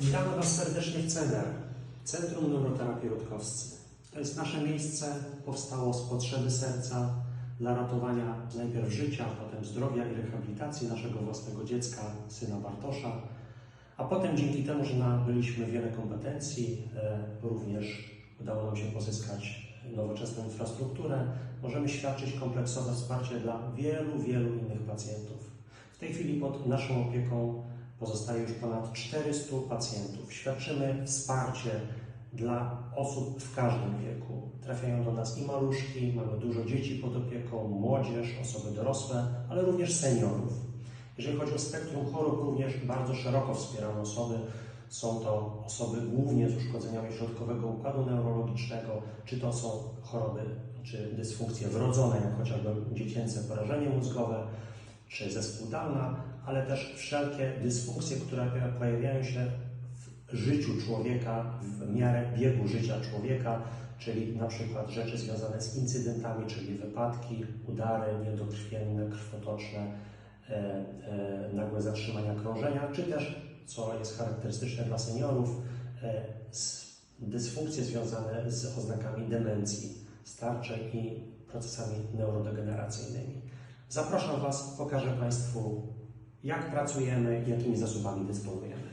Witamy Was serdecznie w CNR, Centrum Neuroterapii Rutkowscy. To jest nasze miejsce, powstało z potrzeby serca dla ratowania najpierw życia, potem zdrowia i rehabilitacji naszego własnego dziecka, syna Bartosza, a potem dzięki temu, że nabyliśmy wiele kompetencji, e, również udało nam się pozyskać nowoczesną infrastrukturę, możemy świadczyć kompleksowe wsparcie dla wielu, wielu innych pacjentów. W tej chwili pod naszą opieką pozostaje już ponad 400 pacjentów. Świadczymy wsparcie dla osób w każdym wieku. Trafiają do nas i maluszki, mamy dużo dzieci pod opieką, młodzież, osoby dorosłe, ale również seniorów. Jeżeli chodzi o spektrum chorób, również bardzo szeroko wspierane osoby. Są to osoby głównie z uszkodzeniami środkowego układu neurologicznego, czy to są choroby, czy dysfunkcje wrodzone, jak chociażby dziecięce porażenie mózgowe, czy zespół Downa, ale też wszelkie dysfunkcje, które pojawiają się w życiu człowieka, w miarę biegu życia człowieka, czyli na przykład rzeczy związane z incydentami, czyli wypadki, udary niedokrwienne, krwotoczne, e, e, nagłe zatrzymania krążenia, czy też, co jest charakterystyczne dla seniorów, e, dysfunkcje związane z oznakami demencji starczej i procesami neurodegeneracyjnymi. Zapraszam Was, pokażę Państwu, jak pracujemy jakimi zasobami dysponujemy.